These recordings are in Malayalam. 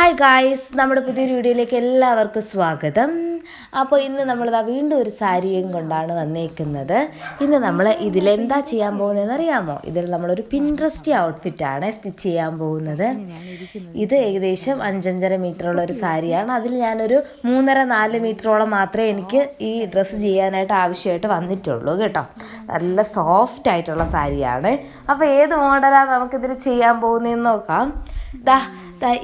ഹായ് ഗായ്സ് നമ്മുടെ പുതിയൊരു വീഡിയോയിലേക്ക് എല്ലാവർക്കും സ്വാഗതം. അപ്പോൾ ഇന്ന് നമ്മളിതാ വീണ്ടും ഒരു സാരിയും കൊണ്ടാണ് വന്നേക്കുന്നത്. ഇന്ന് നമ്മൾ ഇതിലെന്താ ചെയ്യാൻ പോകുന്നതെന്ന് അറിയാമോ ഇതിൽ നമ്മളൊരു പിൻട്രസ്റ്റി ആണ് സ്റ്റിച്ച് ചെയ്യാൻ പോകുന്നത്. ഇത് ഏകദേശം അഞ്ചഞ്ചര മീറ്ററുള്ള ഒരു സാരിയാണ്. അതിൽ ഞാനൊരു മൂന്നര നാല് മീറ്ററോളം മാത്രമേ എനിക്ക് ഈ ഡ്രസ്സ് ചെയ്യാനായിട്ട് ആവശ്യമായിട്ട് വന്നിട്ടുള്ളൂ കേട്ടോ. നല്ല സോഫ്റ്റ് ആയിട്ടുള്ള സാരിയാണ്. അപ്പോൾ ഏത് മോഡലാണ് നമുക്കിതിൽ ചെയ്യാൻ പോകുന്നതെന്ന് നോക്കാം. ദാ ദാ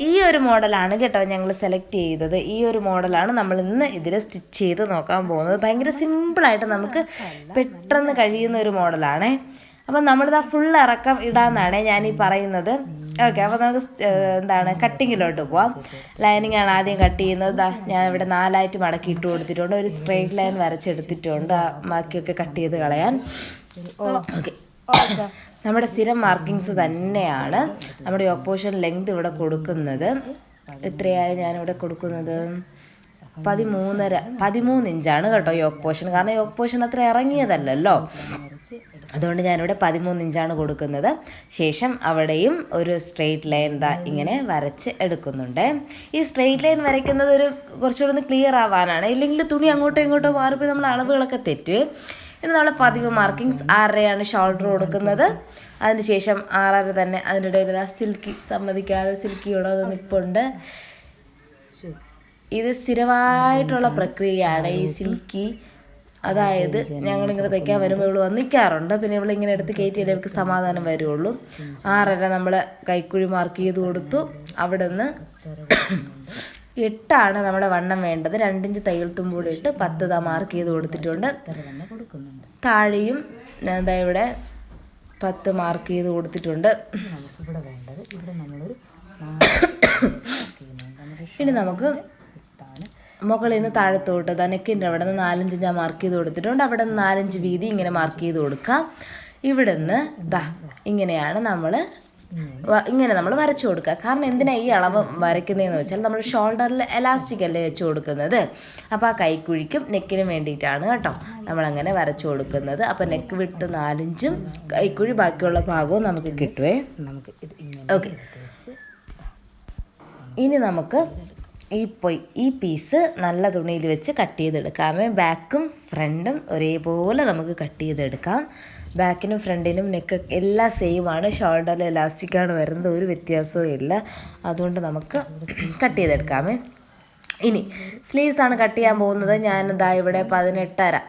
ഈ ഒരു മോഡലാണ് കേട്ടോ ഞങ്ങൾ സെലക്ട് ചെയ്തത് ഈ ഒരു മോഡലാണ് നമ്മൾ ഇന്ന് ഇതിൽ സ്റ്റിച്ച് ചെയ്ത് നോക്കാൻ പോകുന്നത് ഭയങ്കര സിമ്പിളായിട്ട് നമുക്ക് പെട്ടെന്ന് കഴിയുന്ന ഒരു മോഡലാണേ അപ്പം നമ്മളിതാ ഫുൾ ഇറക്കം ഇടാന്നാണേ ഞാൻ ഈ പറയുന്നത് ഓക്കെ അപ്പോൾ നമുക്ക് എന്താണ് കട്ടിങ്ങിലോട്ട് പോവാം ലൈനിങ് ആണ് ആദ്യം കട്ട് ചെയ്യുന്നത് ഞാൻ ഇവിടെ നാലായിട്ട് മടക്കി ഇട്ട് കൊടുത്തിട്ടുണ്ട് ഒരു സ്ട്രെയിറ്റ് ലൈൻ വരച്ചെടുത്തിട്ടുണ്ട് ആ ബാക്കിയൊക്കെ കട്ട് ചെയ്ത് കളയാൻ ഓക്കെ നമ്മുടെ സ്ഥിരം മാർക്കിങ്സ് തന്നെയാണ് നമ്മുടെ ഓപ്പോഷൻ ലെങ്ത് ഇവിടെ കൊടുക്കുന്നത്. എത്രയായി ഞാനിവിടെ കൊടുക്കുന്നത്? പതിമൂന്നര പതിമൂന്ന് ഇഞ്ചാണ് കേട്ടോ യോക്ക് പോഷൻ കാരണം യോക്ക് പോഷൻ അത്ര ഇറങ്ങിയതല്ലല്ലോ. അതുകൊണ്ട് ഞാനിവിടെ പതിമൂന്ന് ഇഞ്ചാണ് കൊടുക്കുന്നത്. ശേഷം അവിടെയും ഒരു സ്ട്രെയിറ്റ് ലൈൻ ദാ ഇങ്ങനെ വരച്ച് എടുക്കുന്നുണ്ട്. ഈ സ്ട്രെയിറ്റ് ലൈൻ വരയ്ക്കുന്നത് ഒരു കുറച്ചുകൂടെ ഒന്ന് ക്ലിയർ ആവാനാണ്. ഇല്ലെങ്കിൽ തുണി അങ്ങോട്ടോ ഇങ്ങോട്ടോ മാറിപ്പോയി നമ്മൾ അളവുകളൊക്കെ തെറ്റുവേ ഇനി നമ്മൾ പതിവ് മാർക്കിങ്സ് ആറരയാണ് ഷോൾഡർ കൊടുക്കുന്നത്? അതിനുശേഷം ആറര തന്നെ അതിന്റെ ഇടയിൽ സിൽക്കി സമ്മതിക്കാതെ സിൽക്കി ഇവിടെ നിപ്പുണ്ട്. ഇത് സ്ഥിരമായിട്ടുള്ള പ്രക്രിയയാണ് ഈ സിൽക്കി അതായത് ഞങ്ങളിങ്ങനെ തയ്ക്കാൻ വരുമ്പോൾ ഇവൾ വന്നിക്കാറുണ്ട് പിന്നെ ഇവളിങ്ങനെ എടുത്ത് കയറ്റിയാലേ ഇവർക്ക് സമാധാനം വരുള്ളൂ ആറര നമ്മൾ കൈക്കുഴി മാർക്ക് ചെയ്ത് കൊടുത്തു അവിടെ നിന്ന് എട്ടാണ് നമ്മുടെ വണ്ണം വേണ്ടത്. രണ്ടിഞ്ച് തയ്യൽത്തും കൂടി ഇട്ട് പത്ത് മാർക്ക് ചെയ്ത് കൊടുത്തിട്ടുണ്ട്. താഴെയും എന്താ ഇവിടെ പത്ത് മാർക്ക് ചെയ്ത് കൊടുത്തിട്ടുണ്ട്. ഇനി നമുക്ക് മുകളിൽ നിന്ന് താഴത്തോട്ട് തനക്കിന്റെ അവിടെ നിന്ന് നാലഞ്ച് ഞാൻ മാർക്ക് ചെയ്ത് കൊടുത്തിട്ടുണ്ട്. അവിടെ നിന്ന് നാലഞ്ച് വീതി ഇങ്ങനെ മാർക്ക് ചെയ്ത് കൊടുക്കാം. ഇവിടെ നിന്ന് ദാ ഇങ്ങനെയാണ് നമ്മൾ ഇങ്ങനെ നമ്മൾ വരച്ചു കൊടുക്കുക. കാരണം എന്തിനാ ഈ അളവ് വരയ്ക്കുന്നതെന്ന് വെച്ചാൽ നമ്മൾ ഷോൾഡറിൽ എലാസ്റ്റിക് അല്ലേ വെച്ച് കൊടുക്കുന്നത്. അപ്പോൾ ആ കൈക്കുഴിക്കും നെക്കിനും വേണ്ടിയിട്ടാണ് കേട്ടോ. നമ്മളങ്ങനെ വരച്ചു കൊടുക്കുന്നത്. അപ്പോൾ നെക്ക് വിട്ട് നാലിഞ്ചും കൈക്കുഴി ബാക്കിയുള്ള ഭാഗവും നമുക്ക് കിട്ടുവേ. നമുക്ക് ഓക്കെ. ഇനി നമുക്ക് ഈ പൊയ് ഈ പീസ് നല്ല തുണിയിൽ വെച്ച് കട്ട് ചെയ്തെടുക്കാമേ ബാക്കും ഫ്രണ്ടും ഒരേപോലെ നമുക്ക് കട്ട് ചെയ്തെടുക്കാം. ബാക്കിനും ഫ്രണ്ടിനും നെക്ക് എല്ലാം സെയിം ആണ്. ഷോൾഡറിൽ ഇലാസ്റ്റിക്കാണ് വരുന്നത്. ഒരു വ്യത്യാസവും ഇല്ല. അതുകൊണ്ട് നമുക്ക് കട്ട് ചെയ്തെടുക്കാമേ. ഇനി സ്ലീവ്സ് ആണ് കട്ട് ചെയ്യാൻ പോകുന്നത്. ഞാനിതാ ഇവിടെ പതിനെട്ടര.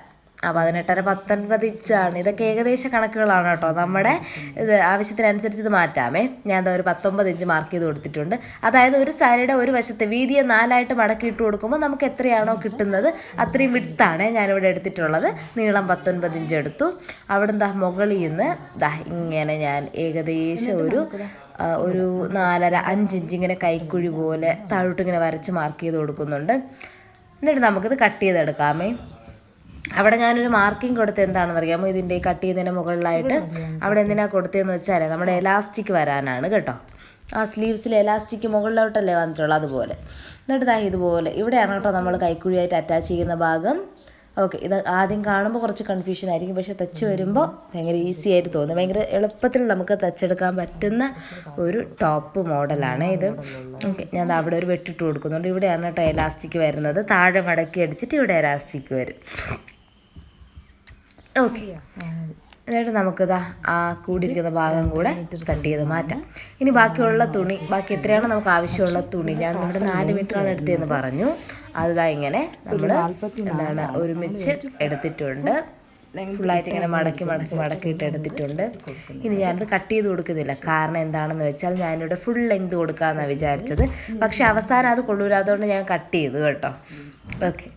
പതിനെട്ടര പത്തൊൻപത് ഇഞ്ചാണ് ഇതൊക്കെ ഏകദേശ കണക്കുകളാണ് കേട്ടോ. നമ്മുടെ ഇത് ആവശ്യത്തിനനുസരിച്ച് ഇത് മാറ്റാമേ. ഞാൻ ഒരു പത്തൊമ്പത് ഇഞ്ച് മാർക്ക് ചെയ്ത് കൊടുത്തിട്ടുണ്ട്. അതായത് ഒരു സാരിയുടെ ഒരു വശത്ത് വീതിയെ നാലായിട്ട് മടക്കി ഇട്ട് കൊടുക്കുമ്പോൾ നമുക്ക് എത്രയാണോ കിട്ടുന്നത് അത്രയും വിടുത്താണ് ഞാനിവിടെ എടുത്തിട്ടുള്ളത്. നീളം പത്തൊൻപത് ഇഞ്ച് എടുത്തു. അവിടെ ദാ മുകളിൽ നിന്ന് ദാ ഇങ്ങനെ ഞാൻ ഏകദേശം ഒരു ഒരു നാലര അഞ്ച് ഇഞ്ച് ഇങ്ങനെ കൈക്കുഴി പോലെ താഴോട്ട് ഇങ്ങനെ വരച്ച് മാർക്ക് ചെയ്ത് കൊടുക്കുന്നുണ്ട്. എന്നിട്ട് നമുക്കിത് കട്ട് ചെയ്തെടുക്കാമേ. അവിടെ ഞാനൊരു മാർക്കിംഗ് കൊടുത്ത് എന്താണെന്ന് അറിയാമോ? ഇതിന്റെ ഈ കട്ട് ചെയ്തതിന്റെ മുകളിലായിട്ട് അവിടെ എന്തിനാ കൊടുത്തതെന്ന് വെച്ചാൽ നമ്മുടെ എലാസ്റ്റിക് വരാനാണ് കേട്ടോ. ആ സ്ലീവ്സിൽ എലാസ്റ്റിക് മുകളിലോട്ടല്ലേ വന്നിട്ടുള്ളൂ അതുപോലെ. എന്നിട്ട് ദാ ഇതുപോലെ. ഇവിടെയാണ് കേട്ടോ നമ്മൾ കൈക്കുഴിയായിട്ട് അറ്റാച്ച് ചെയ്യുന്ന ഭാഗം. ഓക്കെ ഇത് ആദ്യം കാണുമ്പോൾ കുറച്ച് കൺഫ്യൂഷൻ ആയിരിക്കും. പക്ഷെ തച്ച് വരുമ്പോൾ ഭയങ്കര ഈസി ആയിട്ട് തോന്നും. ഭയങ്കര എളുപ്പത്തിൽ നമുക്ക് തച്ചെടുക്കാൻ പറ്റുന്ന ഒരു ടോപ്പ് മോഡലാണ് ഇത്. ഓക്കെ ഞാൻ അവിടെ ഒരു വെട്ടിട്ട് കൊടുക്കുന്നുണ്ട്. ഇവിടെയാണ് കേട്ടോ എലാസ്റ്റിക് വരുന്നത്. താഴെ മടക്കി അടിച്ചിട്ട് ഇവിടെ എലാസ്റ്റിക് വരും. ഓക്കെ. എന്നിട്ട് നമുക്കിതാ ആ കൂടിയിരിക്കുന്ന ഭാഗം കൂടെ കട്ട് ചെയ്ത് മാറ്റാം. ഇനി ബാക്കിയുള്ള തുണി ബാക്കി എത്രയാണ് നമുക്ക് ആവശ്യമുള്ള തുണി ഞാൻ നമ്മുടെ നാല് മീറ്ററാണ് എടുത്തതെന്ന് പറഞ്ഞു. അതാ ഇങ്ങനെ നമ്മൾ എന്താണ് ഒരുമിച്ച് എടുത്തിട്ടുണ്ട്. ഫുള്ളായിട്ട് ഇങ്ങനെ മടക്കി മടക്കി മടക്കിയിട്ട് എടുത്തിട്ടുണ്ട്. ഇനി ഞാനത് കട്ട് ചെയ്ത് കൊടുക്കുന്നില്ല. കാരണം എന്താണെന്ന് വെച്ചാൽ ഞാനിവിടെ ഫുൾ ലെങ്ത് കൊടുക്കാമെന്നാണ് വിചാരിച്ചത്. പക്ഷെ അവസാനം അത് കൊള്ളൂരാത്തതുകൊണ്ട് ഞാൻ കട്ട് ചെയ്തു കേട്ടോ. ഓക്കെ.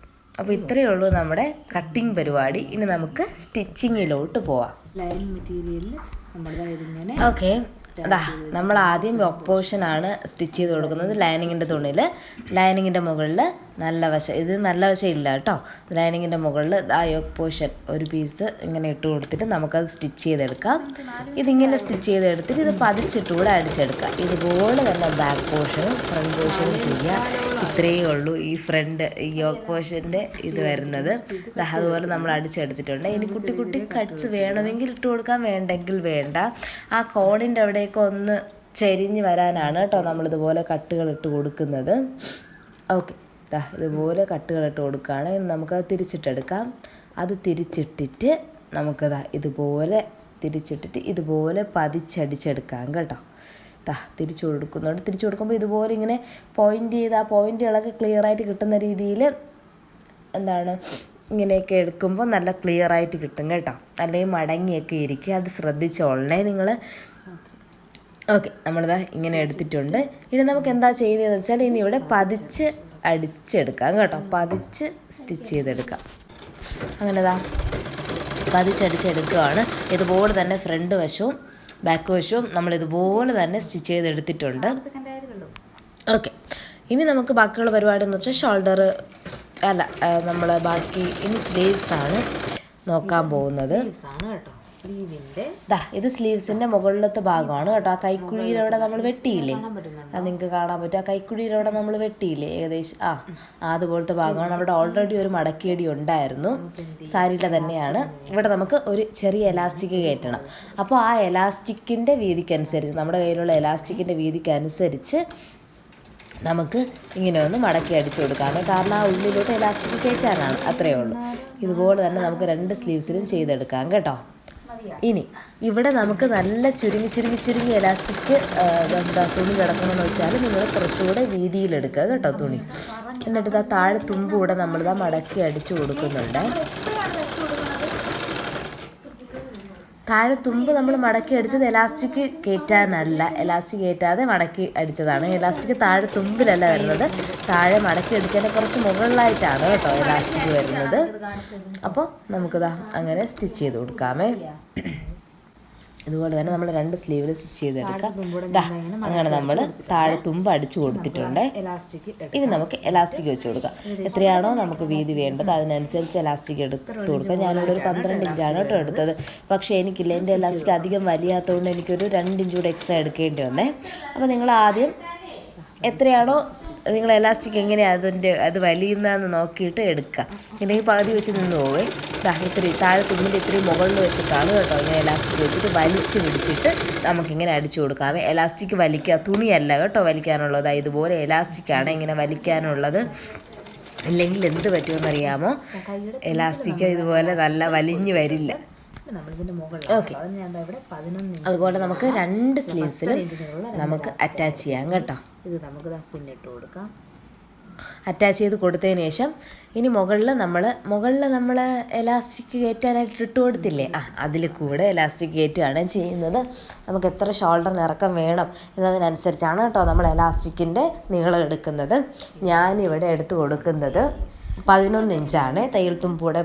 അപ്പോൾ ഇത്രയേ ഉള്ളൂ നമ്മുടെ കട്ടിങ് പരിപാടി. ഇനി നമുക്ക് സ്റ്റിച്ചിങ്ങിലോട്ട് പോവാം. ലൈൻ മെറ്റീരിയലിൽ ഇതിങ്ങനെ ഓക്കെ അതാ നമ്മൾ ആദ്യം ഒപ്പോഷൻ ആണ് സ്റ്റിച്ച് ചെയ്ത് കൊടുക്കുന്നത് ലൈനിങ്ങിന്റെ തുണിയിൽ ലൈനിങ്ങിന്റെ മുകളിൽ നല്ല വശം ഇത് നല്ല വശം ഇല്ല കേട്ടോ ലൈനിങ്ങിന്റെ മുകളിൽ ആ പോർഷൻ ഒരു പീസ് ഇങ്ങനെ ഇട്ട് കൊടുത്തിട്ട് നമുക്കത് സ്റ്റിച്ച് ചെയ്തെടുക്കാം. ഇതിങ്ങനെ സ്റ്റിച്ച് ചെയ്തെടുത്തിട്ട് ഇത് പതിച്ചിട്ട് കൂടെ അടിച്ചെടുക്കാം ഇതുപോലെ തന്നെ ബാക്ക് പോർഷനും ഫ്രണ്ട് പോർഷനും ചെയ്യാം ഇത്രയേ ഉള്ളൂ ഈ ഫ്രണ്ട് ഈ യോക്ക് പോർഷന്റെ ഇത് വരുന്നത്. അതുപോലെ നമ്മൾ അടിച്ചെടുത്തിട്ടുണ്ട്. ഇനി കുട്ടി കുട്ടി കട്ട്സ് വേണമെങ്കിൽ ഇട്ട് കൊടുക്കാം വേണ്ടെങ്കിൽ വേണ്ട. ആ കോണിന്റെ അവിടെയൊക്കെ ഒന്ന് ചെരിഞ്ഞ് വരാനാണ് കേട്ടോ നമ്മളിതുപോലെ കട്ടുകൾ ഇട്ട് കൊടുക്കുന്നത്. ഓക്കെ. ദാ ഇതുപോലെ കട്ടുകൾ ഇട്ട് കൊടുക്കുകയാണ്. നമുക്ക് നമുക്കത് തിരിച്ചിട്ടെടുക്കാം. അത് തിരിച്ചിട്ടിട്ട് നമുക്കതാ ഇതുപോലെ തിരിച്ചിട്ടിട്ട് ഇതുപോലെ പതിച്ചടിച്ചെടുക്കാം കേട്ടോ. താ തിരിച്ചു കൊടുക്കുന്നുണ്ട്. തിരിച്ചു കൊടുക്കുമ്പോൾ ഇതുപോലെ ഇങ്ങനെ പോയിന്റ് ചെയ്ത് ആ പോയിന്റുകളൊക്കെ ക്ലിയറായിട്ട് കിട്ടുന്ന രീതിയിൽ എന്താണ് ഇങ്ങനെയൊക്കെ എടുക്കുമ്പോൾ നല്ല ക്ലിയർ ആയിട്ട് കിട്ടും കേട്ടോ. അല്ലെങ്കിൽ മടങ്ങിയൊക്കെ ഇരിക്കുക. അത് ശ്രദ്ധിച്ചോളണേ നിങ്ങൾ ഓക്കെ നമ്മളിതാ ഇങ്ങനെ എടുത്തിട്ടുണ്ട്. ഇനി നമുക്ക് എന്താ ചെയ്യുന്നതെന്ന് വെച്ചാൽ ഇനി ഇവിടെ പതിച്ച് അടിച്ചെടുക്കാം കേട്ടോ. പതിച്ച് സ്റ്റിച്ച് ചെയ്തെടുക്കാം. അങ്ങനെതാ പതിച്ചടിച്ചെടുക്കുകയാണ് ഇതുപോലെ തന്നെ ഫ്രണ്ട് വശവും ബാക്ക് വശവും നമ്മൾ ഇതുപോലെ തന്നെ സ്റ്റിച്ച് ചെയ്തെടുത്തിട്ടുണ്ട്. ഓക്കെ ഇനി നമുക്ക് ബാക്കിയുള്ള പരിപാടി എന്ന് വെച്ചാൽ ഷോൾഡർ അല്ല നമ്മൾ ബാക്കി ഇനി സ്ലീവ്സ് ആണ് നോക്കാൻ പോകുന്നത്. സ്ലീവിന്റെ ഇത് സ്ലീവ്സിന്റെ മുകളിലത്തെ ഭാഗമാണ് കേട്ടോ. ആ കൈക്കുഴിയിലവിടെ നമ്മൾ വെട്ടിയില്ലേ? അത് നിങ്ങൾക്ക് കാണാൻ പറ്റും. ആ കൈക്കുഴിയിലവിടെ നമ്മൾ വെട്ടിയില്ലേ? ഏകദേശം ആ അതുപോലത്തെ ഭാഗമാണ്. അവിടെ ഓൾറെഡി ഒരു മടക്കിയടി ഉണ്ടായിരുന്നു. സാരിയുടെ തന്നെയാണ്. ഇവിടെ നമുക്ക് ഒരു ചെറിയ എലാസ്റ്റിക് കയറ്റണം. അപ്പോൾ ആ എലാസ്റ്റിക്കിന്റെ വീതിക്കനുസരിച്ച് നമ്മുടെ കയ്യിലുള്ള എലാസ്റ്റിക്കിന്റെ വീതിക്കനുസരിച്ച് നമുക്ക് ഇങ്ങനെ ഒന്ന് മടക്കി അടിച്ചു കൊടുക്കാമേ കാരണം ആ ഉള്ളിലോട്ട് എലാസ്റ്റിക് കയറ്റാനാണ് അത്രയേ ഉള്ളൂ. ഇതുപോലെ തന്നെ നമുക്ക് രണ്ട് സ്ലീവ്സിലും ചെയ്തെടുക്കാം കേട്ടോ. ഇനി ഇവിടെ നമുക്ക് നല്ല ചുരുങ്ങി ചുരുങ്ങി ചുരുങ്ങി എലാസ്റ്റിക് എന്താ തുണി കിടക്കണമെന്ന് വെച്ചാൽ നിങ്ങൾ കുറച്ചുകൂടെ വീതിയിലെടുക്കുക കേട്ടോ തുണി. എന്നിട്ട് ഇതാ താഴെ തുമ്പ് തുമ്പൂടെ നമ്മളിതാ മടക്കി അടിച്ചു കൊടുക്കുന്നുണ്ട്. താഴെ തുമ്പ് നമ്മൾ മടക്കി അടിച്ചത് എലാസ്റ്റിക് കയറ്റാനല്ല എലാസ്റ്റിക് കയറ്റാതെ മടക്കി അടിച്ചതാണ്. എലാസ്റ്റിക് താഴെ തുമ്പിലല്ല വരുന്നത്. താഴെ മടക്കി അടിച്ചതിന് കുറച്ച് മുകളിലായിട്ടാണ് കേട്ടോ എലാസ്റ്റിക് വരുന്നത്. അപ്പോൾ നമുക്കിതാ അങ്ങനെ സ്റ്റിച്ച് ചെയ്ത് കൊടുക്കാമേ. ഇതുപോലെ തന്നെ നമ്മൾ രണ്ട് സ്ലീവിൽ സ്റ്റിച്ച് ചെയ്തെടുക്കാം അങ്ങനെ നമ്മൾ താഴെ തുമ്പ് അടിച്ചു കൊടുത്തിട്ടുണ്ട്. ഇനി നമുക്ക് എലാസ്റ്റിക് വെച്ച് കൊടുക്കാം. എത്രയാണോ നമുക്ക് വീതി വേണ്ടത് അതിനനുസരിച്ച് എലാസ്റ്റിക് എടുത്ത് കൊടുക്കാം. ഞാനിവിടെ ഒരു പന്ത്രണ്ട് ഇഞ്ചാണ് കേട്ടോ എടുത്തത്. പക്ഷേ എനിക്കില്ല എന്റെ എലാസ്റ്റിക് അധികം വലിയാത്തതുകൊണ്ട് എനിക്കൊരു രണ്ട് ഇഞ്ച് കൂടെ എക്സ്ട്രാ എടുക്കേണ്ടി വന്നേ. അപ്പോൾ നിങ്ങൾ ആദ്യം എത്രയാണോ നിങ്ങൾ എലാസ്റ്റിക് എങ്ങനെയാണ് അതിന്റെ അത് വലിയുന്നതെന്ന് നോക്കിയിട്ട് എടുക്കുക. ഇല്ലെങ്കിൽ പകുതി വെച്ച് നിന്ന് പോവേ. ദാ ഇത്രയും താഴെ തുമ്പിന്റെ ഇത്രയും മുകളിൽ വെച്ചിട്ടാണ് കേട്ടോ ഇങ്ങനെ എലാസ്റ്റിക് വെച്ചിട്ട് വലിച്ച് പിടിച്ചിട്ട് നമുക്കിങ്ങനെ അടിച്ചു കൊടുക്കാമേ എലാസ്റ്റിക് വലിക്കുക തുണിയല്ല കേട്ടോ വലിക്കാനുള്ളത്. ഇതുപോലെ എലാസ്റ്റിക്കാണ് ഇങ്ങനെ വലിക്കാനുള്ളത്. അല്ലെങ്കിൽ എന്ത് പറ്റുമെന്നറിയാമോ? എലാസ്റ്റിക് ഇതുപോലെ നല്ല വലിഞ്ഞു വരില്ല. ഓക്കെ അതുപോലെ നമുക്ക് രണ്ട് സ്ലീവ്സിലും നമുക്ക് അറ്റാച്ച് ചെയ്യാം കേട്ടോ. ഇത് നമുക്ക് പിന്നിട്ട് കൊടുക്കാം. അറ്റാച്ച് ചെയ്ത് കൊടുത്തതിന് ശേഷം ഇനി മുകളിൽ നമ്മൾ മുകളിൽ നമ്മൾ എലാസ്റ്റിക് കയറ്റാനായിട്ട് ഇട്ട് കൊടുത്തില്ലേ? ആ അതിൽ കൂടെ എലാസ്റ്റിക് കയറ്റുകയാണ് ചെയ്യുന്നത്. നമുക്ക് എത്ര ഷോൾഡർ ഇറക്കം വേണം എന്നതിനനുസരിച്ചാണ് കേട്ടോ നമ്മൾ എലാസ്റ്റിക്കിന്റെ നീളം എടുക്കുന്നത്. ഞാനിവിടെ എടുത്ത് കൊടുക്കുന്നത് പതിനൊന്ന് ഇഞ്ചാണ് തയ്യൽ തുമ്പൂടെ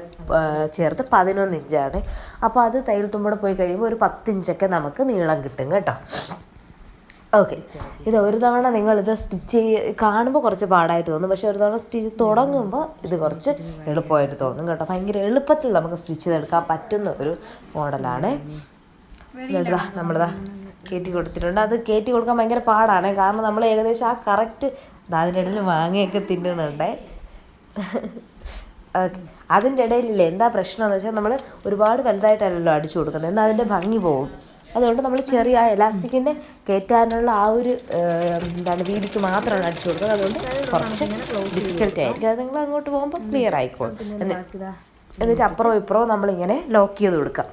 ചേർത്ത് പതിനൊന്ന് ഇഞ്ചാണ് അപ്പോൾ അത് തയ്യൽ തുമ്പൂടെ പോയി കഴിയുമ്പോൾ ഒരു പത്തിഞ്ചൊക്കെ നമുക്ക് നീളം കിട്ടും കേട്ടോ. ഓക്കെ ഇത് ഒരു തവണ നിങ്ങൾ ഇത് സ്റ്റിച്ച് ചെയ്യ കാണുമ്പോൾ കുറച്ച് പാടായിട്ട് തോന്നും. പക്ഷെ ഒരു തവണ സ്റ്റിച്ച് തുടങ്ങുമ്പോൾ ഇത് കുറച്ച് എളുപ്പമായിട്ട് തോന്നും കേട്ടോ. ഭയങ്കര എളുപ്പത്തിൽ നമുക്ക് സ്റ്റിച്ച് ചെയ്തെടുക്കാൻ പറ്റുന്ന ഒരു മോഡലാണ്. എന്നിട്ടാ നമ്മളിതാ കയറ്റി കൊടുത്തിട്ടുണ്ട്. അത് കയറ്റി കൊടുക്കാൻ ഭയങ്കര പാടാണ്. കാരണം നമ്മൾ ഏകദേശം ആ കറക്റ്റ് അതിന്റെ ഇടയിൽ വാങ്ങിയൊക്കെ തിന്നണുണ്ടേ. ഓക്കെ അതിന്റെ ഇടയിലില്ല എന്താ പ്രശ്നം എന്ന് വെച്ചാൽ നമ്മൾ ഒരുപാട് വലുതായിട്ടല്ലല്ലോ അടിച്ചു കൊടുക്കുന്നത്. എന്നാൽ അതിന്റെ ഭംഗി പോകും അതുകൊണ്ട് നമ്മൾ ചെറിയ ആ എലാസ്റ്റിക്കിന്റെ കയറ്റാനുള്ള ആ ഒരു എന്താണ് വീതിക്ക് മാത്രമാണ് അടിച്ചു കൊടുക്കുന്നത്. അതുകൊണ്ട് കുറച്ച് ഡിഫിക്കൽട്ടി ആയിരിക്കും. അത് നിങ്ങൾ അങ്ങോട്ട് പോകുമ്പോൾ ക്ലിയർ ആയിക്കോളും. എന്നിട്ട് എന്നിട്ട് അപ്പുറവും ഇപ്പുറവും നമ്മളിങ്ങനെ ലോക്ക് ചെയ്ത് കൊടുക്കാം.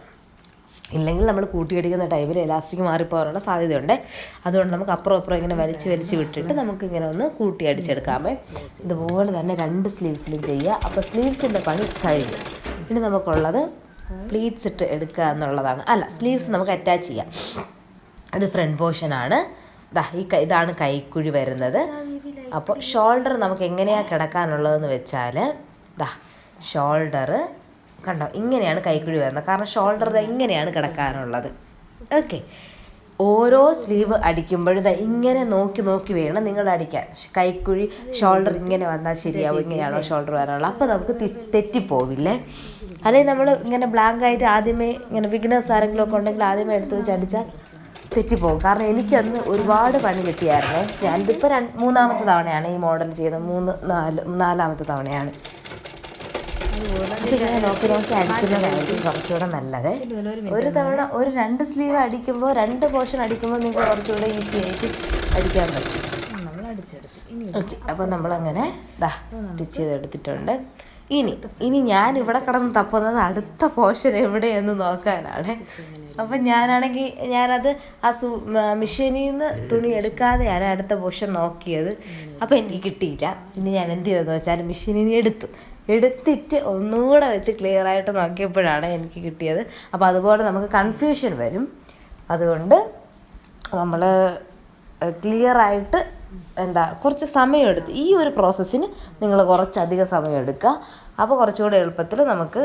ഇല്ലെങ്കിൽ നമ്മൾ കൂട്ടിയടിക്കുന്ന ടൈമിൽ എലാസ്റ്റിക് മാറിപ്പോകാനുള്ള സാധ്യതയുണ്ട്. അതുകൊണ്ട് നമുക്ക് അപ്പുറം അപ്പുറം ഇങ്ങനെ വലിച്ച് വലിച്ച് വിട്ടിട്ട് നമുക്ക് ഇങ്ങനെ ഒന്ന് കൂട്ടി അടിച്ചെടുക്കാമേ ഇതുപോലെ തന്നെ രണ്ട് സ്ലീവ്സിലും ചെയ്യുക. അപ്പോൾ സ്ലീവ്സിന്റെ പണി കഴിഞ്ഞു. ഇനി നമുക്കുള്ളത് പ്ലീറ്റ്സ് ഇട്ട് എടുക്കുക എന്നുള്ളതാണ്. അല്ല സ്ലീവ്സ് നമുക്ക് അറ്റാച്ച് ചെയ്യാം. ഇത് ഫ്രണ്ട് പോർഷനാണ്. ദാ ഈ ഇതാണ് കൈക്കുഴി വരുന്നത്. അപ്പോൾ ഷോൾഡർ നമുക്ക് എങ്ങനെയാണ് കിടക്കാനുള്ളതെന്ന് വെച്ചാൽ ദാ ഷോൾഡർ കണ്ടോ? ഇങ്ങനെയാണ് കൈക്കുഴി വരുന്നത്. കാരണം ഷോൾഡർ ഇങ്ങനെയാണ് കിടക്കാനുള്ളത്. ഓക്കെ. ഓരോ സ്ലീവ് അടിക്കുമ്പോഴും ഇങ്ങനെ നോക്കി നോക്കി വേണം നിങ്ങൾ അടിക്കാൻ. കൈക്കുഴി ഷോൾഡർ ഇങ്ങനെ വന്നാൽ ശരിയാവും ഇങ്ങനെയാണോ ഷോൾഡർ വരാനുള്ളത്? അപ്പോൾ നമുക്ക് തെറ്റിപ്പോവില്ലേ? അല്ലെങ്കിൽ നമ്മൾ ഇങ്ങനെ ബ്ലാങ്ക് ആയിട്ട് ആദ്യമേ ഇങ്ങനെ ബിഗിനേഴ്സ് ആരെങ്കിലും ഒക്കെ ഉണ്ടെങ്കിൽ ആദ്യമേ എടുത്ത് വെച്ച് അടിച്ചാൽ തെറ്റിപ്പോകും കാരണം എനിക്കന്ന് ഒരുപാട് പണി കിട്ടിയായിരുന്നേ. ഞാനിതിപ്പോൾ രണ്ട് മൂന്നാമത്തെ തവണയാണ് ഈ മോഡൽ ചെയ്തത്. മൂന്ന് നാല് നാലാമത്തെ തവണയാണ്. നോക്കി നോക്കി അടിക്കുന്നതായിരിക്കും കുറച്ചുകൂടെ നല്ലത്. ഒരു തവണ ഒരു രണ്ട് സ്ലീവ് അടിക്കുമ്പോൾ രണ്ട് പോർഷൻ അടിക്കുമ്പോൾ നിങ്ങൾക്ക് കുറച്ചുകൂടെ ഈസി ആയിട്ട് അടിക്കാൻ പറ്റും. ഓക്കെ അപ്പോൾ നമ്മളങ്ങനെ ദാ സ്റ്റിച്ച് ചെയ്തെടുത്തിട്ടുണ്ട്. ഇനി ഇനി ഞാൻ ഇവിടെ കിടന്ന് തപ്പുന്നത് അടുത്ത പോർഷൻ എവിടെയെന്ന് നോക്കാനാണ്. അപ്പം ഞാനാണെങ്കിൽ ഞാനത് ആ സു മിഷനിൽ നിന്ന് തുണി എടുക്കാതെയാണ് അടുത്ത പോർഷൻ നോക്കിയത്. അപ്പം എനിക്ക് കിട്ടിയില്ല. ഇനി ഞാൻ എന്ത് ചെയ്തെന്ന് വെച്ചാൽ മെഷീനിൽ നിന്ന് എടുത്തു. എടുത്തിട്ട് ഒന്നുകൂടെ വെച്ച് ക്ലിയർ ആയിട്ട് നോക്കിയപ്പോഴാണ് എനിക്ക് കിട്ടിയത്. അപ്പോൾ അതുപോലെ നമുക്ക് കൺഫ്യൂഷൻ വരും. അതുകൊണ്ട് നമ്മൾ ക്ലിയർ ആയിട്ട് എന്താ കുറച്ച് സമയമെടുത്ത് ഈ ഒരു പ്രോസസ്സിന് നിങ്ങൾ കുറച്ചധികം സമയം എടുക്കുക. അപ്പോൾ കുറച്ചുകൂടെ എളുപ്പത്തിൽ നമുക്ക്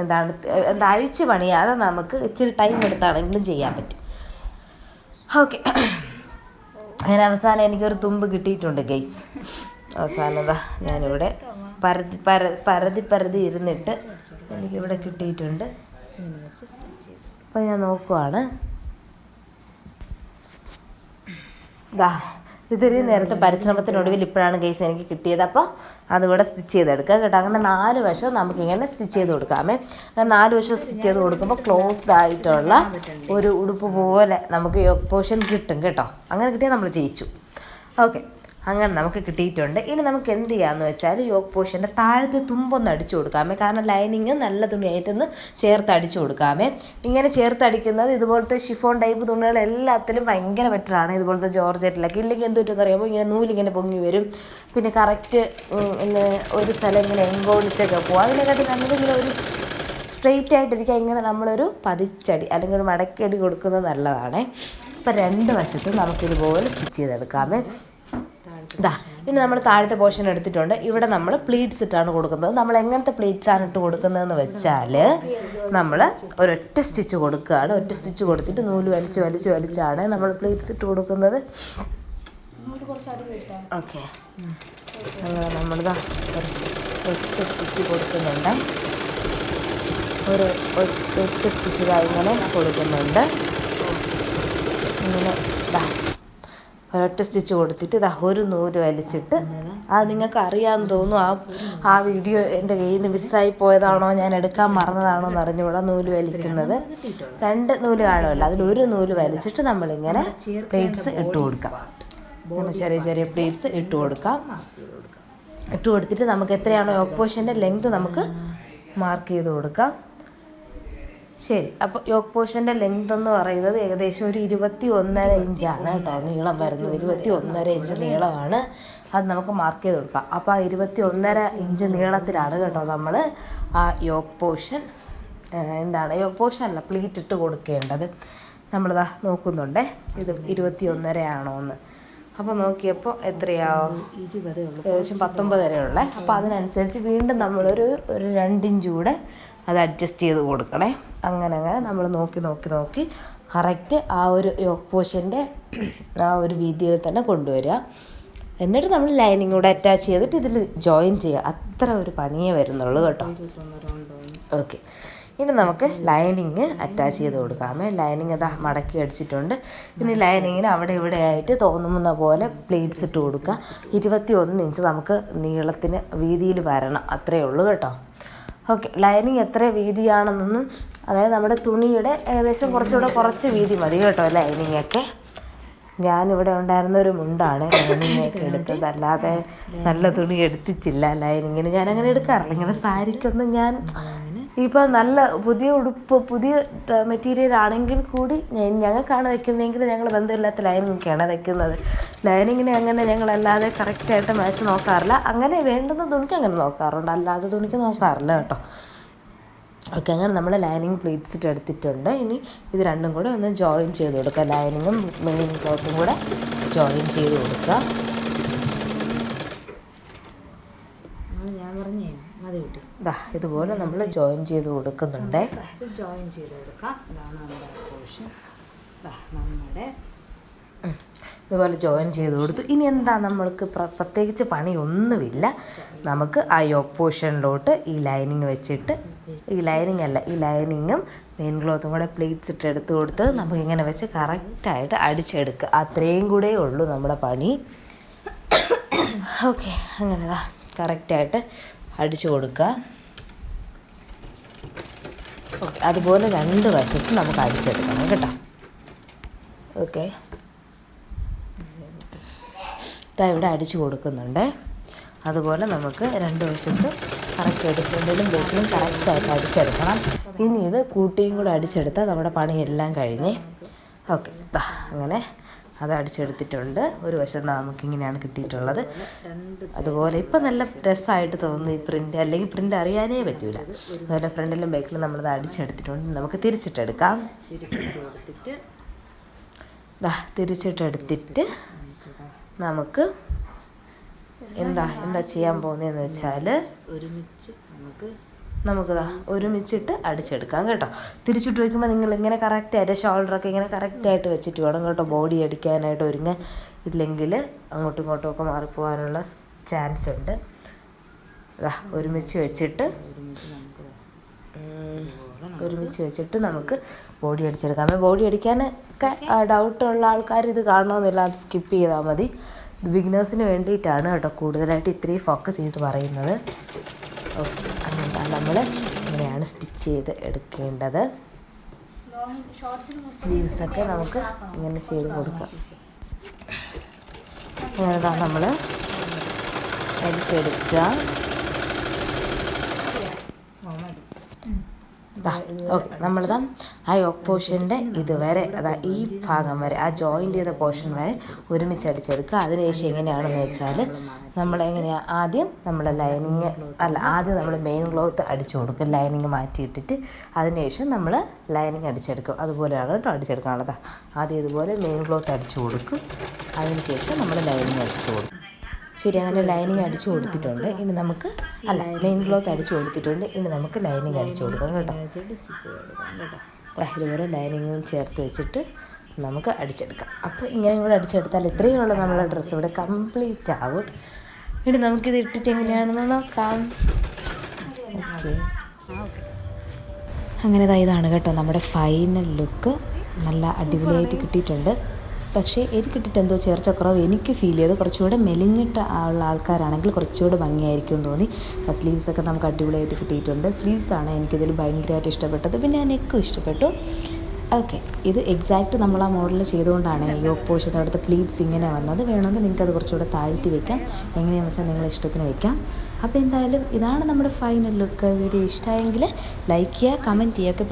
എന്താണ് എന്താ അഴിച്ച് പണിയാതെ നമുക്ക് ഇച്ചിരി ടൈം എടുത്താണെങ്കിലും ചെയ്യാൻ പറ്റും. ഓക്കെ അങ്ങനെ അവസാനം എനിക്കൊരു തുമ്പ് കിട്ടിയിട്ടുണ്ട് ഗൈസ് അവസാനതാ ഞാനിവിടെ പരതി പര പരതി പരതി ഇരുന്നിട്ട് എനിക്കിവിടെ കിട്ടിയിട്ടുണ്ട്. ചെയ്ത്. അപ്പോൾ ഞാൻ നോക്കുവാണ്. ദാ ഇതൊരു നേരത്തെ പരിശ്രമത്തിനൊടുവിൽ ഇപ്പോഴാണ് കേസ് എനിക്ക് കിട്ടിയത്. അപ്പോൾ അതുകൂടെ സ്റ്റിച്ച് ചെയ്തെടുക്കുക കേട്ടോ. അങ്ങനെ നാല് വശം നമുക്കിങ്ങനെ സ്റ്റിച്ച് ചെയ്ത് കൊടുക്കാമേ. നാല് വശം സ്റ്റിച്ച് ചെയ്ത് കൊടുക്കുമ്പോൾ ക്ലോസ്ഡ് ആയിട്ടുള്ള ഒരു ഉടുപ്പ് പോലെ നമുക്ക് പോർഷൻ കിട്ടും കേട്ടോ. അങ്ങനെ കിട്ടിയാൽ നമ്മൾ ജയിച്ചു. ഓക്കെ അങ്ങനെ നമുക്ക് കിട്ടിയിട്ടുണ്ട്. ഇനി നമുക്ക് എന്ത് ചെയ്യാമെന്ന് വെച്ചാൽ യോഗ പോഷന്റെ താഴത്തെ തുമ്പൊന്ന് അടിച്ചു കൊടുക്കാമേ. കാരണം ലൈനിങ് നല്ല തുണിയായിട്ടൊന്ന് ചേർത്ത് അടിച്ചു കൊടുക്കാമേ. ഇങ്ങനെ ചേർത്ത് അടിക്കുന്നത് ഇതുപോലത്തെ ഷിഫോൺ ടൈപ്പ് തുണികൾ എല്ലാത്തിലും ഭയങ്കര ബെറ്ററാണ് ഇതുപോലത്തെ ജോർജറ്റിലൊക്കെ ഇല്ലെങ്കിൽ എന്ത് പറ്റുമെന്ന് അറിയുമ്പോൾ ഇങ്ങനെ നൂലിങ്ങനെ പൊങ്ങി വരും. പിന്നെ കറക്റ്റ് ഒരു സ്ഥലം ഇങ്ങനെ എങ്കോളിച്ചൊക്കെ പോകും അതിനെക്കാട്ടി നല്ലത് ഒരു സ്ട്രെയിറ്റ് ആയിട്ടിരിക്കുക ഇങ്ങനെ നമ്മളൊരു പതിച്ചടി അല്ലെങ്കിൽ ഒരു മടക്കടി കൊടുക്കുന്നത് നല്ലതാണ്. ഇപ്പം രണ്ട് വശത്തും നമുക്കിതുപോലെ സ്റ്റിച്ച് ചെയ്തെടുക്കാമേ. ഇതാ ഇനി നമ്മൾ താഴത്തെ പോർഷൻ എടുത്തിട്ടുണ്ട്. ഇവിടെ നമ്മൾ പ്ലീറ്റ്സ് ഇട്ടാണ് കൊടുക്കുന്നത്. നമ്മൾ എങ്ങനത്തെ പ്ലീറ്റ്സ് ആണ് ഇട്ട് കൊടുക്കുന്നതെന്ന് വെച്ചാൽ നമ്മൾ ഒരൊറ്റ സ്റ്റിച്ച് കൊടുക്കുകയാണ്. ഒറ്റ സ്റ്റിച്ച് കൊടുത്തിട്ട് നൂൽ വലിച്ച് വലിച്ച് വലിച്ചാണ് നമ്മൾ പ്ലീറ്റ്സ് ഇട്ട് കൊടുക്കുന്നത്. ഓക്കെ അങ്ങനെ നമ്മളിതാ ഒറ്റ സ്റ്റിച്ച് കൊടുക്കുന്നുണ്ട്. ഒരു ഒറ്റ സ്റ്റിച്ച് ഇങ്ങനെ കൊടുക്കുന്നുണ്ട്. ഇങ്ങനെ ഒരൊറ്റ സ്റ്റിച്ച് കൊടുത്തിട്ട് ഇതാ ഒരു നൂൽ വലിച്ചിട്ട് അത് നിങ്ങൾക്ക് അറിയാമെന്ന് തോന്നുന്നു. ആ ആ വീഡിയോ എന്റെ കയ്യിൽ നിന്ന് മിസ്സായി പോയതാണോ? ഞാൻ എടുക്കാൻ മറന്നതാണോ എന്ന് അറിഞ്ഞുകൂടാ നൂൽ വലിക്കുന്നത്. രണ്ട് നൂൽ കാണുമല്ലോ. അതിൽ ഒരു നൂൽ വലിച്ചിട്ട് നമ്മളിങ്ങനെ പ്ലേറ്റ്സ് ഇട്ട് കൊടുക്കാം. ഇങ്ങനെ ചെറിയ ചെറിയ പ്ലേറ്റ്സ് ഇട്ട് കൊടുക്കാം. ഇട്ട് കൊടുത്തിട്ട് നമുക്ക് എത്രയാണോ ഓപ്പോഷന്റെ ലെങ്ത് നമുക്ക് മാർക്ക് ചെയ്ത് കൊടുക്കാം. ശരി. അപ്പോൾ യോഗ പോഷന്റെ ലെങ്ത് എന്ന് പറയുന്നത് ഏകദേശം ഒരു ഇരുപത്തി ഒന്നര ഇഞ്ചാണ് കേട്ടോ. നീളം വരുന്നത് ഇരുപത്തി ഒന്നര ഇഞ്ച് നീളമാണ്. അത് നമുക്ക് മാർക്ക് ചെയ്ത് കൊടുക്കാം. അപ്പോൾ ആ ഇരുപത്തി ഒന്നര ഇഞ്ച് നീളത്തിലാണ് കേട്ടോ നമ്മൾ ആ യോഗ പോഷൻ എന്താണ്? യോഗ പോഷൻ അല്ല പ്ലീറ്റ് ഇട്ട് കൊടുക്കേണ്ടത്. നമ്മളിതാ നോക്കുന്നുണ്ടേ. ഇത് ഇരുപത്തി ഒന്നര ആണോ എന്ന്. അപ്പോൾ നോക്കിയപ്പോൾ എത്രയാവും ഇരുപത് ഏകദേശം പത്തൊമ്പത് വരെയുള്ള അപ്പോൾ അതിനനുസരിച്ച് വീണ്ടും നമ്മളൊരു ഒരു രണ്ടിഞ്ച് കൂടെ അത് അഡ്ജസ്റ്റ് ചെയ്ത് കൊടുക്കണേ. അങ്ങനെ അങ്ങനെ നമ്മൾ നോക്കി നോക്കി നോക്കി കറക്റ്റ് ആ ഒരു യോഗ പോഷന്റെ ആ ഒരു വീതിയിൽ തന്നെ കൊണ്ടുവരിക. എന്നിട്ട് നമ്മൾ ലൈനിങ് കൂടെ അറ്റാച്ച് ചെയ്തിട്ട് ഇതിൽ ജോയിൻ ചെയ്യുക. അത്ര ഒരു പണിയേ വരുന്നുള്ളൂ കേട്ടോ. ഓക്കെ ഇനി നമുക്ക് ലൈനിങ് അറ്റാച്ച് ചെയ്ത് കൊടുക്കാമേ ലൈനിങ് ഇതാ മടക്കി അടിച്ചിട്ടുണ്ട്. ഇനി ലൈനിങ്ങിന് അവിടെ ഇവിടെ ആയിട്ട് തോന്നുന്ന പോലെ പ്ലേറ്റ്സ് ഇട്ട് കൊടുക്കുക. ഇരുപത്തി ഒന്ന് ഇഞ്ച് നമുക്ക് നീളത്തിന് വീതിയിൽ വരണം. അത്രയേ ഉള്ളൂ കേട്ടോ. ഓക്കെ ലൈനിങ് എത്ര വീതിയാണെന്നൊന്നും അതായത് നമ്മുടെ തുണിയുടെ ഏകദേശം കുറച്ചുകൂടെ കുറച്ച് വീതി മതി കേട്ടോ ലൈനിങ് ഒക്കെ. ഞാനിവിടെ ഉണ്ടായിരുന്ന ഒരു മുണ്ടാണ് ലൈനിങ് ഒക്കെ എടുത്തത്. അല്ലാതെ നല്ല തുണി എടുത്തിച്ചില്ല ലൈനിങ്ങിന് ഞാനങ്ങനെ എടുക്കാറില്ല. ഇങ്ങനെ സാരിക്കൊന്നും ഞാൻ ഇപ്പോൾ നല്ല പുതിയ ഉടുപ്പ് പുതിയ മെറ്റീരിയൽ ആണെങ്കിൽ കൂടി ഞങ്ങൾക്കാണ് വെക്കുന്നതെങ്കിൽ ഞങ്ങൾ ബന്ധമില്ലാത്ത ലൈനിങ്ങൊക്കെയാണ് വെക്കുന്നത്. ലൈനിങ്ങിനെ അങ്ങനെ ഞങ്ങളല്ലാതെ കറക്റ്റായിട്ട് മാച്ച് നോക്കാറില്ല. അങ്ങനെ വേണ്ടുന്ന തുണിക്ക് അങ്ങനെ നോക്കാറുണ്ട്. അല്ലാതെ തുണിക്ക് നോക്കാറില്ല കേട്ടോ. ഓക്കെ അങ്ങനെ നമ്മൾ ലൈനിങ് പ്ലീറ്റ്സ് ഇട്ട് എടുത്തിട്ടുണ്ട്. ഇനി ഇത് രണ്ടും കൂടെ ഒന്ന് ജോയിൻ ചെയ്ത് കൊടുക്കുക ലൈനിങ്ങും മെയിൻ ക്ലോത്തും കൂടെ ജോയിൻ ചെയ്ത് കൊടുക്കുക അങ്ങനെ ഞാൻ പറഞ്ഞേ ദാ ഇതുപോലെ നമ്മൾ ജോയിൻ ചെയ്ത് കൊടുക്കുന്നുണ്ട്. ഇത് ജോയിൻ ചെയ്ത് കൊടുക്കാം. ഇതാണ് നമ്മുടെ പോർഷൻ നമ്മുടെ. ഇതുപോലെ ജോയിൻ ചെയ്ത് കൊടുത്തു. ഇനി എന്താ നമ്മൾക്ക് പ്ര- പ്രത്യേകിച്ച് പണിയൊന്നുമില്ല. നമുക്ക് ആ ഓപ്പോഷനിലോട്ട് ഈ ലൈനിങ് വെച്ചിട്ട് ഈ ലൈനിങ് അല്ല ഈ ലൈനിങ്ങും മെയിൻ ക്ലോത്തും കൂടെ പ്ലേറ്റ്സ് ഇട്ട് എടുത്ത് കൊടുത്ത് നമുക്കിങ്ങനെ വെച്ച് കറക്റ്റായിട്ട് അടിച്ചെടുക്കുക. അത്രയും കൂടെ ഉള്ളൂ നമ്മുടെ പണി. ഓക്കെ അങ്ങനെതാ കറക്റ്റായിട്ട് അടിച്ചു കൊടുക്കുക. ഓക്കെ അതുപോലെ രണ്ട് വശത്തും നമുക്ക് അടിച്ചെടുക്കണം കേട്ടോ. ഓക്കെ ഇതാ ഇവിടെ അടിച്ചു കൊടുക്കുന്നുണ്ട്. അതുപോലെ നമുക്ക് രണ്ട് വശത്തും കറക്റ്റ് എടുക്കേണ്ടതിലും ബേക്കിലും കറക്റ്റായിട്ട് അടിച്ചെടുക്കണം. ഇനി ഇത് കൂട്ടിയും കൂടെ അടിച്ചെടുത്താൽ നമ്മുടെ പണിയെല്ലാം കഴിഞ്ഞ്. ഓക്കെ അങ്ങനെ അത് അടിച്ചെടുത്തിട്ടുണ്ട്. ഒരു വശം നമുക്കിങ്ങനെയാണ് കിട്ടിയിട്ടുള്ളത്. അതുപോലെ ഇപ്പം നല്ല രസമായിട്ട് തോന്നുന്നു ഈ പ്രിന്റ് അല്ലെങ്കിൽ പ്രിന്റ് അറിയാനേ പറ്റൂല. അതുപോലെ ഫ്രണ്ടിലും ബാക്കിലും നമ്മളത് അടിച്ചെടുത്തിട്ടുണ്ട്. നമുക്ക് തിരിച്ചിട്ടെടുക്കാം. തിരിച്ചിട്ട് കൊടുത്തിട്ട് ദാ തിരിച്ചിട്ടെടുത്തിട്ട് നമുക്ക് എന്താ എന്താ ചെയ്യാൻ പോകുന്നതെന്ന് വെച്ചാൽ ഒരുമിച്ച് നമുക്ക് നമുക്ക് ദാ ഒരുമിച്ചിട്ട് അടിച്ചെടുക്കാം കേട്ടോ. തിരിച്ചിട്ട് വയ്ക്കുമ്പോൾ നിങ്ങൾ ഇങ്ങനെ കറക്റ്റായിട്ട് ഷോൾഡറൊക്കെ ഇങ്ങനെ കറക്റ്റായിട്ട് വെച്ചിട്ട് വേണം കേട്ടോ ബോഡി അടിക്കാനായിട്ട് ഒരുങ്ങ ഇല്ലെങ്കിൽ അങ്ങോട്ടും ഇങ്ങോട്ടും ഒക്കെ മാറിപ്പോകാനുള്ള ചാൻസ് ഉണ്ട്. ഒരുമിച്ച് വെച്ചിട്ട് ഒരുമിച്ച് വെച്ചിട്ട് നമുക്ക് ബോഡി അടിച്ചെടുക്കാം. ബോഡി അടിക്കാനൊക്കെ ഡൗട്ടുള്ള ആൾക്കാർ ഇത് കാണണമെന്നില്ല അത് സ്കിപ്പ് ചെയ്താൽ മതി. ബിഗിനേഴ്സിന് വേണ്ടിയിട്ടാണ് കേട്ടോ കൂടുതലായിട്ട് ഇത്രയും ഫോക്കസ് ചെയ്ത് പറയുന്നത്. ഓക്കെ നമ്മൾ ഇങ്ങനെയാണ് സ്റ്റിച്ച് ചെയ്ത് എടുക്കേണ്ടത്. സ്ലീവ്സൊക്കെ നമുക്ക് ഇങ്ങനെ ചെയ്ത് കൊടുക്കാം. അങ്ങനെ നമ്മൾ അടിച്ചെടുക്കുക ഓക്കെ നമ്മളിതാ ആ യോക്ക് പോർഷന്റെ ഇതുവരെ അതാ ഈ ഭാഗം വരെ ആ ജോയിന്റ് ചെയ്ത പോർഷൻ വരെ ഒരുമിച്ച് അടിച്ചെടുക്കുക. അതിനുശേഷം എങ്ങനെയാണെന്ന് വെച്ചാൽ നമ്മൾ ആദ്യം നമ്മൾ ലൈനിങ് അല്ല ആദ്യം നമ്മൾ മെയിൻ ക്ലോത്ത് അടിച്ചു കൊടുക്കും. ലൈനിങ് മാറ്റിയിട്ടിട്ട് അതിനുശേഷം നമ്മൾ ലൈനിങ് അടിച്ചെടുക്കും. അതുപോലെയാണ് കേട്ടോ അടിച്ചെടുക്കാനുള്ളതാ. ആദ്യം ഇതുപോലെ മെയിൻ ക്ലോത്ത് അടിച്ചു കൊടുക്കും. അതിനുശേഷം നമ്മൾ ലൈനിങ് അടിച്ചു കൊടുക്കും. ശരി അങ്ങനെ ലൈനിങ് അടിച്ചു കൊടുത്തിട്ടുണ്ട്. ഇനി നമുക്ക് അല്ല മെയിൻ ക്ലോത്ത് അടിച്ചു കൊടുത്തിട്ടുണ്ട്. ഇനി നമുക്ക് ലൈനിങ് അടിച്ചു കൊടുക്കാം കേട്ടോ. ഇതുപോലെ ലൈനിങ്ങും ചേർത്ത് വെച്ചിട്ട് നമുക്ക് അടിച്ചെടുക്കാം. അപ്പോൾ ഇങ്ങനെ കൂടെ അടിച്ചെടുത്താൽ ഇത്രയും ഉള്ള നമ്മളെ ഡ്രസ്സ് ഇവിടെ കംപ്ലീറ്റ് ആവും. ഇനി നമുക്കിത് ഇട്ടിട്ട് എങ്ങനെയാണെന്ന് നോക്കാം. ഓക്കെ അങ്ങനെ ഇതാണ് കേട്ടോ നമ്മുടെ ഫൈനൽ ലുക്ക് നല്ല അടിപൊളിയായിട്ട് കിട്ടിയിട്ടുണ്ട്. പക്ഷേ എനിക്ക് കിട്ടിയിട്ട് എന്തോ ചേർച്ചക്കുറവ് എനിക്ക് ഫീൽ ചെയ്ത് കുറച്ചുകൂടെ മെലിഞ്ഞിട്ട് ഉള്ള ആൾക്കാരാണെങ്കിൽ കുറച്ചുകൂടെ ഭംഗിയായിരിക്കും തോന്നി. സ്ലീവ്സൊക്കെ നമുക്ക് അടിപൊളിയായിട്ട് കിട്ടിയിട്ടുണ്ട്. സ്ലീവ്സാണ് എനിക്കിതിൽ ഭയങ്കരമായിട്ട് ഇഷ്ടപ്പെട്ടത്. പിന്നെ നെക്കും ഇഷ്ടപ്പെട്ടു. ഓക്കെ ഇത് എക്സാക്റ്റ് നമ്മൾ ആ മോഡൽ ചെയ്തുകൊണ്ടാണ് ഈ പോർഷന്റെ അടുത്ത പ്ലീറ്റ്സ് ഇങ്ങനെ വന്നത്. വേണമെങ്കിൽ നിങ്ങൾക്ക് അത് കുറച്ചുകൂടെ താഴ്ത്തി വെക്കാം. എങ്ങനെയാണെന്ന് വെച്ചാൽ നിങ്ങളുടെ ഇഷ്ടത്തിന് വെക്കാം. അപ്പോൾ എന്തായാലും ഇതാണ് നമ്മുടെ ഫൈനൽ ലുക്ക് വീഡിയോ ഇഷ്ടമായെങ്കിൽ ലൈക്ക് ചെയ്യുക കമന്റ് ചെയ്യുക. അപ്പോൾ